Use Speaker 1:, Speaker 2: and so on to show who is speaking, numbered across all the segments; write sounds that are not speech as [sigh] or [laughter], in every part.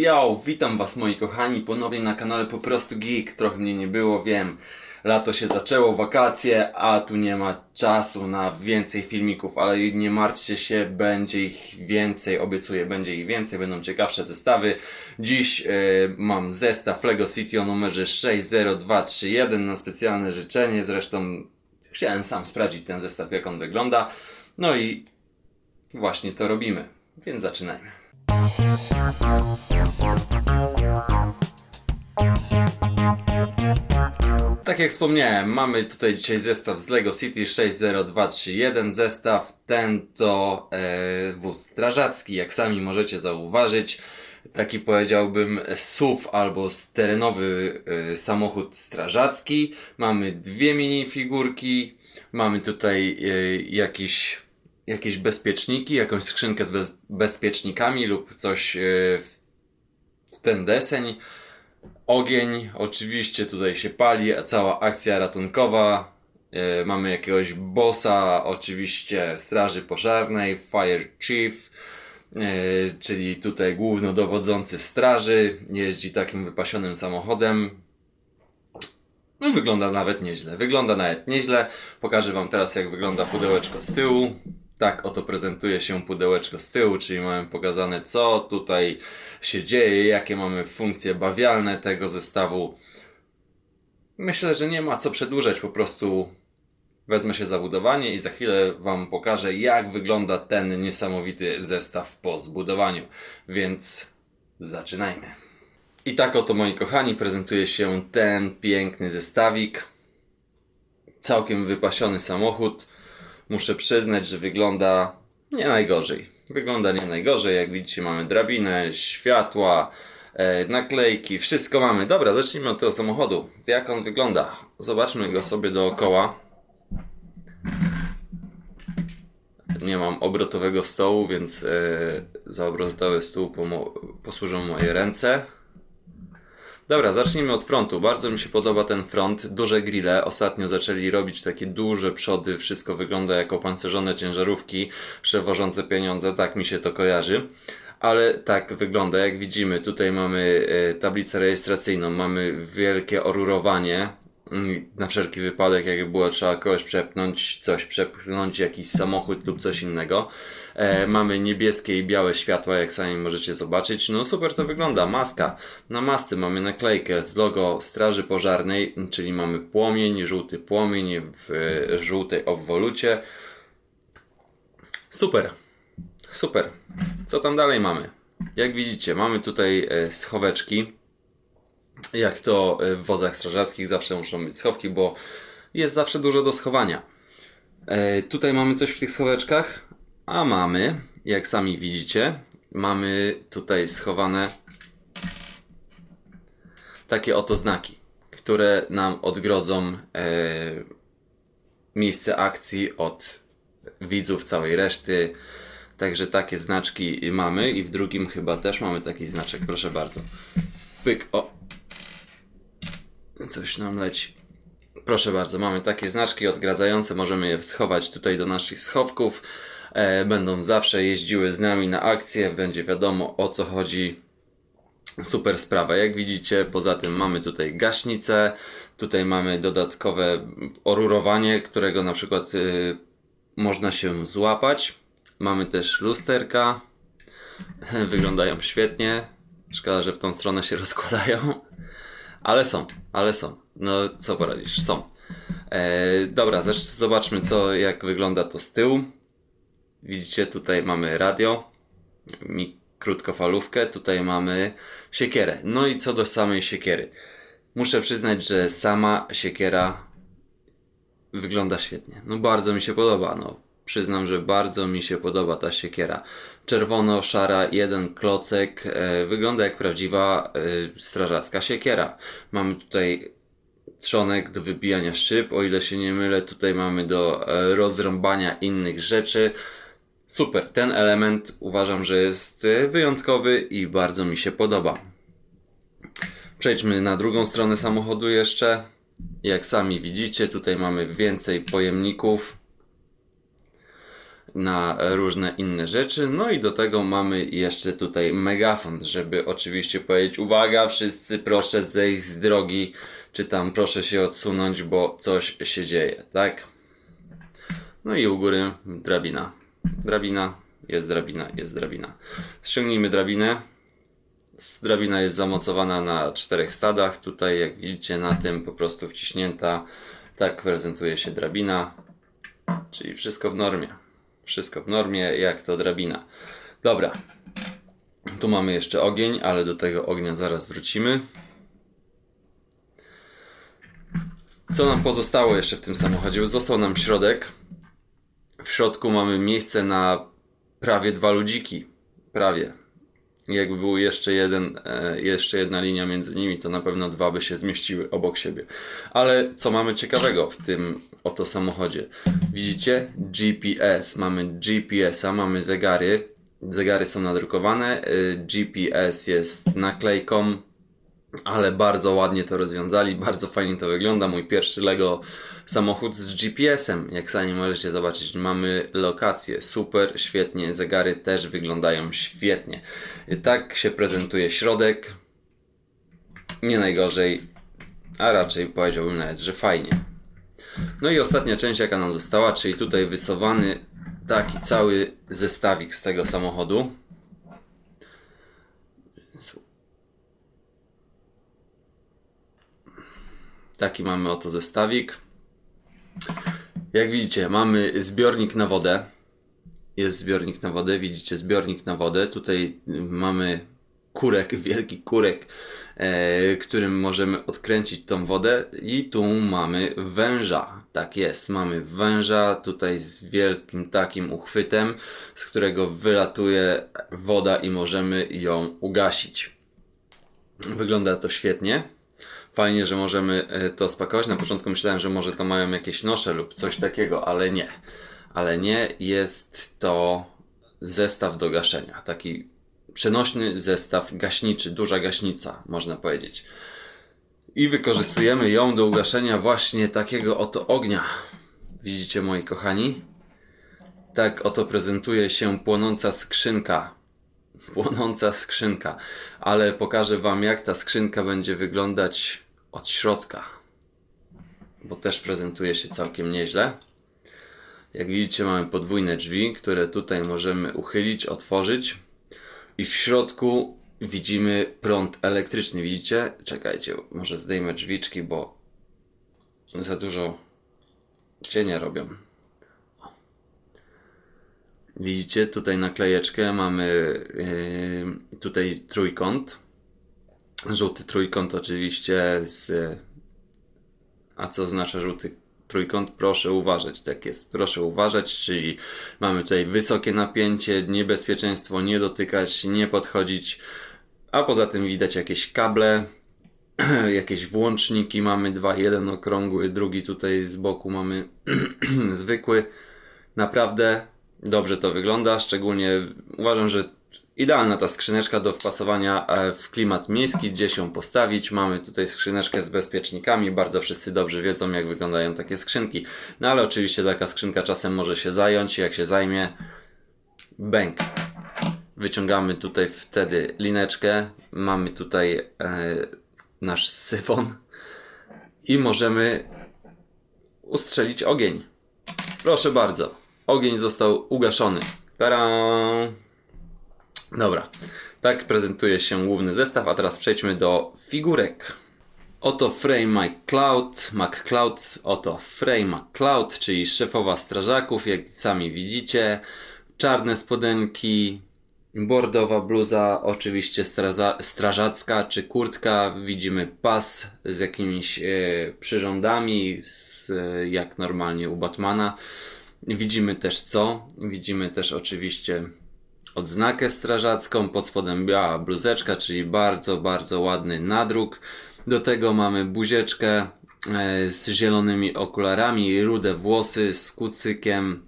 Speaker 1: Yo, witam was moi kochani ponownie na kanale Po prostu Geek. Trochę mnie nie było, wiem. Lato się zaczęło, wakacje, a tu nie ma czasu na więcej filmików, ale nie martwcie się, będzie ich więcej, obiecuję, będzie ich więcej, będą ciekawsze zestawy. Dziś e, mam zestaw Lego City o numerze 60231 na specjalne życzenie, zresztą chciałem sam sprawdzić ten zestaw, jak on wygląda. No i właśnie to robimy, więc zaczynajmy. Tak jak wspomniałem, mamy tutaj dzisiaj zestaw z Lego City 60231. Zestaw ten to e, wóz strażacki, jak sami możecie zauważyć. Taki powiedziałbym SUV albo terenowy e, samochód strażacki. Mamy dwie minifigurki. Mamy tutaj e, jakiś, jakieś bezpieczniki, jakąś skrzynkę z bez, bezpiecznikami lub coś e, w, ten deseń. Ogień, oczywiście tutaj się pali, a cała akcja ratunkowa. E, mamy jakiegoś bossa, oczywiście straży pożarnej, Fire Chief, e, czyli tutaj głównodowodzący straży. Jeździ takim wypasionym samochodem. No wygląda nawet nieźle. Wygląda nawet nieźle. Pokażę Wam teraz jak wygląda pudełeczko z tyłu. Tak oto prezentuje się pudełeczko z tyłu, czyli mamy pokazane co tutaj się dzieje, jakie mamy funkcje bawialne tego zestawu. Myślę, że nie ma co przedłużać, po prostu wezmę się za budowanie i za chwilę Wam pokażę jak wygląda ten niesamowity zestaw po zbudowaniu. Więc zaczynajmy. I tak oto moi kochani prezentuje się ten piękny zestawik. Całkiem wypasiony samochód. Muszę przyznać, że wygląda nie najgorzej. Wygląda nie najgorzej. Jak widzicie, mamy drabinę, światła, e, naklejki, wszystko mamy. Dobra, zacznijmy od tego samochodu. Jak on wygląda? Zobaczmy go sobie dookoła. Nie mam obrotowego stołu, więc e, za obrotowy stół posłużą moje ręce. Dobra, zacznijmy od frontu. Bardzo mi się podoba ten front. Duże grille. Ostatnio zaczęli robić takie duże przody. Wszystko wygląda jako pancerzone ciężarówki przewożące pieniądze. Tak mi się to kojarzy. Ale tak wygląda, jak widzimy. Tutaj mamy e, tablicę rejestracyjną, mamy wielkie orurowanie. Mm, Na wszelki wypadek, jakby było trzeba kogoś przepchnąć, coś przepchnąć, jakiś samochód lub coś innego. E, mamy niebieskie i białe światła, jak sami możecie zobaczyć. No super to wygląda. Maska. Na masce mamy naklejkę z logo Straży Pożarnej, czyli mamy płomień, żółty płomień w e, żółtej obwolucie. Super. Super. Co tam dalej mamy? Jak widzicie, mamy tutaj e, schoweczki. Jak to e, w wozach strażackich zawsze muszą być schowki, bo jest zawsze dużo do schowania. E, tutaj mamy coś w tych schoweczkach, a mamy, jak sami widzicie, mamy tutaj schowane takie oto znaki, które nam odgrodzą e, miejsce akcji od widzów całej reszty. Także takie znaczki mamy i w drugim chyba też mamy taki znaczek, proszę bardzo. Pyk, o. Coś nam leci. Proszę bardzo, mamy takie znaczki odgradzające, możemy je schować tutaj do naszych schowków. E, będą zawsze jeździły z nami na akcję, będzie wiadomo o co chodzi. Super sprawa. Jak widzicie, poza tym mamy tutaj gaśnicę, tutaj mamy dodatkowe orurowanie, którego na przykład y, można się złapać. Mamy też lusterka. [laughs] Wyglądają świetnie. Szkoda, że w tą stronę się rozkładają. Ale są, ale są. No co poradzisz, są. E, dobra, zobaczmy co, jak wygląda to z tyłu. Widzicie, tutaj mamy radio, krótkofalówkę, tutaj mamy siekierę. No i co do samej siekiery. Muszę przyznać, że sama siekiera wygląda świetnie. No bardzo mi się podoba, no. Przyznam, że bardzo mi się podoba ta siekiera. Czerwono-szara, jeden klocek, e, wygląda jak prawdziwa e, strażacka siekiera. Mamy tutaj trzonek do wybijania szyb, o ile się nie mylę, tutaj mamy do e, rozrąbania innych rzeczy. Super, ten element uważam, że jest e, wyjątkowy i bardzo mi się podoba. Przejdźmy na drugą stronę samochodu jeszcze. Jak sami widzicie, tutaj mamy więcej pojemników. Na różne inne rzeczy. No i do tego mamy jeszcze tutaj megafon, żeby oczywiście powiedzieć uwaga, wszyscy proszę zejść z drogi, czy tam proszę się odsunąć, bo coś się dzieje, tak? No i u góry drabina. Drabina, jest drabina, jest drabina. Ściągnijmy drabinę. Drabina jest zamocowana na czterech stadach. Tutaj, jak widzicie, na tym po prostu wciśnięta. Tak prezentuje się drabina. Czyli wszystko w normie. Wszystko w normie, jak to drabina. Dobra. Tu mamy jeszcze ogień, ale do tego ognia zaraz wrócimy. Co nam pozostało jeszcze w tym samochodzie? Został nam środek. W środku mamy miejsce na prawie dwa ludziki. Prawie. Jakby był jeszcze jeden, e, jeszcze jedna linia między nimi, to na pewno dwa by się zmieściły obok siebie. Ale co mamy ciekawego w tym oto samochodzie? Widzicie? GPS. Mamy GPS-a, mamy zegary. Zegary są nadrukowane. e, GPS jest naklejką ale bardzo ładnie to rozwiązali, bardzo fajnie to wygląda. Mój pierwszy Lego samochód z GPS-em, jak sami możecie zobaczyć. Mamy lokację, super, świetnie, zegary też wyglądają świetnie. Tak się prezentuje środek. Nie najgorzej, a raczej powiedziałbym nawet, że fajnie. No i ostatnia część, jaka nam została, czyli tutaj wysowany taki cały zestawik z tego samochodu. Taki mamy oto zestawik. Jak widzicie, mamy zbiornik na wodę. Jest zbiornik na wodę, widzicie zbiornik na wodę. Tutaj mamy kurek, [laughs] wielki kurek, e, którym możemy odkręcić tą wodę. I tu mamy węża. Tak jest, mamy węża tutaj z wielkim takim uchwytem, z którego wylatuje woda i możemy ją ugasić. Wygląda to świetnie. Fajnie, że możemy e, to spakować. Na początku myślałem, że może to mają jakieś nosze lub coś takiego, ale nie. Ale nie, jest to zestaw do gaszenia. Taki przenośny zestaw gaśniczy, duża gaśnica, można powiedzieć. I wykorzystujemy ją do ugaszenia właśnie takiego oto ognia. Widzicie, moi kochani? Tak oto prezentuje się płonąca skrzynka płonąca skrzynka, ale pokażę Wam, jak ta skrzynka będzie wyglądać od środka, bo też prezentuje się całkiem nieźle. Jak widzicie, mamy podwójne drzwi, które tutaj możemy uchylić, otworzyć, i w środku widzimy prąd elektryczny. Widzicie? Czekajcie, może zdejmę drzwiczki, bo za dużo cienia robią. Widzicie tutaj naklejeczkę, mamy yy, tutaj trójkąt. Żółty trójkąt oczywiście z... A co oznacza żółty trójkąt? Proszę uważać, tak jest, proszę uważać, czyli mamy tutaj wysokie napięcie, niebezpieczeństwo, nie dotykać, nie podchodzić, a poza tym widać jakieś kable, [clears throat] jakieś włączniki mamy dwa, jeden okrągły, drugi tutaj z boku mamy [clears throat] zwykły. Naprawdę dobrze to wygląda, szczególnie uważam, że idealna ta skrzyneczka do wpasowania e, w klimat miejski, gdzie się postawić. Mamy tutaj skrzyneczkę z bezpiecznikami, bardzo wszyscy dobrze wiedzą, jak wyglądają takie skrzynki. No ale oczywiście taka skrzynka czasem może się zająć, jak się zajmie, bęk. Wyciągamy tutaj wtedy lineczkę, mamy tutaj e, nasz syfon i możemy ustrzelić ogień. Proszę bardzo. Ogień został ugaszony. Tara! Dobra. Tak prezentuje się główny zestaw, a teraz przejdźmy do figurek. Oto Frey McCloud, McCloud, oto Frey McCloud, czyli szefowa strażaków, jak sami widzicie. Czarne spodenki, bordowa bluza, oczywiście straza, strażacka czy kurtka. Widzimy pas z jakimiś e, przyrządami, z, e, jak normalnie u Batmana. Widzimy też co? Widzimy też oczywiście odznakę strażacką, pod spodem biała bluzeczka, czyli bardzo, bardzo ładny nadruk. Do tego mamy buzieczkę e, z zielonymi okularami, rude włosy z kucykiem.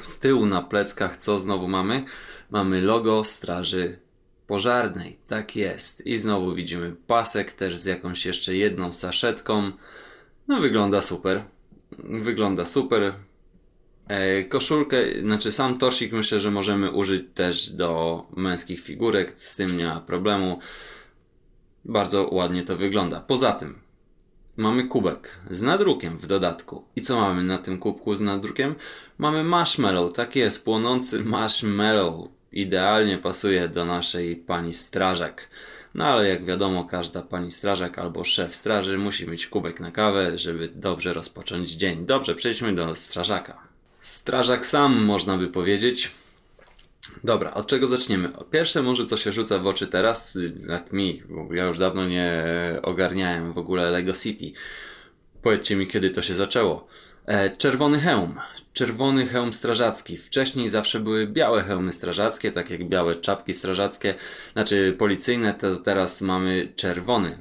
Speaker 1: Z tyłu na pleckach co znowu mamy? Mamy logo Straży Pożarnej. Tak jest. I znowu widzimy pasek też z jakąś jeszcze jedną saszetką. No wygląda super. Wygląda super. E, koszulkę, znaczy sam torsik myślę, że możemy użyć też do męskich figurek, z tym nie ma problemu. Bardzo ładnie to wygląda. Poza tym, mamy kubek z nadrukiem w dodatku. I co mamy na tym kubku z nadrukiem? Mamy marshmallow, tak jest, płonący marshmallow. Idealnie pasuje do naszej pani strażak. No ale jak wiadomo, każda pani strażak albo szef straży musi mieć kubek na kawę, żeby dobrze rozpocząć dzień. Dobrze, przejdźmy do strażaka. Strażak sam, można by powiedzieć. Dobra, od czego zaczniemy? Pierwsze może co się rzuca w oczy teraz, jak mi, bo ja już dawno nie ogarniałem w ogóle Lego City. Powiedzcie mi, kiedy to się zaczęło. E, czerwony hełm. Czerwony hełm strażacki. Wcześniej zawsze były białe hełmy strażackie, tak jak białe czapki strażackie, znaczy policyjne, to teraz mamy czerwony.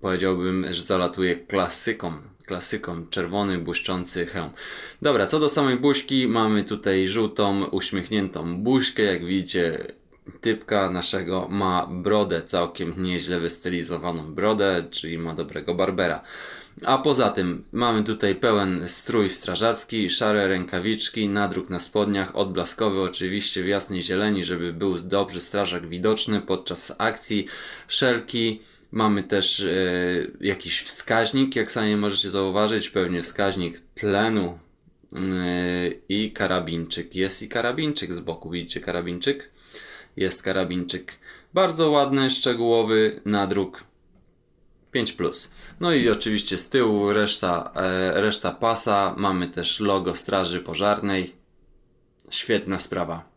Speaker 1: Powiedziałbym, że zalatuje klasyką. Klasyką, czerwony, błyszczący hełm. Dobra, co do samej buźki, mamy tutaj żółtą, uśmiechniętą buźkę. Jak widzicie, typka naszego ma brodę, całkiem nieźle wystylizowaną brodę, czyli ma dobrego barbera. A poza tym mamy tutaj pełen strój strażacki, szare rękawiczki, nadruk na spodniach, odblaskowy oczywiście w jasnej zieleni, żeby był dobrze strażak widoczny podczas akcji, szelki, mamy też e, jakiś wskaźnik, jak sami możecie zauważyć, pewnie wskaźnik tlenu e, i karabinczyk. Jest i karabinczyk z boku, widzicie karabinczyk? Jest karabinczyk. Bardzo ładny, szczegółowy nadruk 5 plus. No i oczywiście z tyłu reszta, e, reszta pasa. Mamy też logo Straży Pożarnej. Świetna sprawa.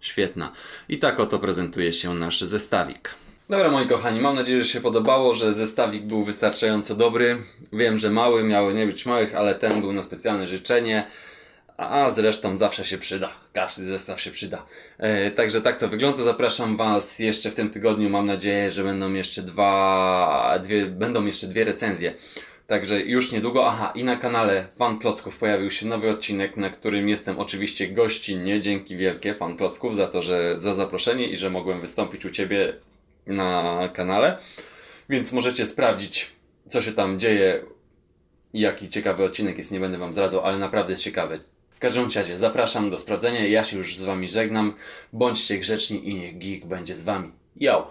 Speaker 1: Świetna. I tak oto prezentuje się nasz zestawik. Dobra moi kochani, mam nadzieję, że się podobało, że zestawik był wystarczająco dobry. Wiem, że mały, miały nie być małych, ale ten był na specjalne życzenie. A zresztą zawsze się przyda. Każdy zestaw się przyda. E, także tak to wygląda. Zapraszam Was jeszcze w tym tygodniu. Mam nadzieję, że będą jeszcze dwa, dwie, będą jeszcze dwie recenzje. Także już niedługo. Aha, i na kanale Fan Klocków pojawił się nowy odcinek, na którym jestem oczywiście gościnnie. Dzięki wielkie Fan Klocków za to, że za zaproszenie i że mogłem wystąpić u Ciebie na kanale. Więc możecie sprawdzić, co się tam dzieje i jaki ciekawy odcinek jest, nie będę Wam zdradzał, ale naprawdę jest ciekawy. W każdym razie zapraszam do sprawdzenia, ja się już z Wami żegnam. Bądźcie grzeczni i niech geek będzie z Wami. Yo!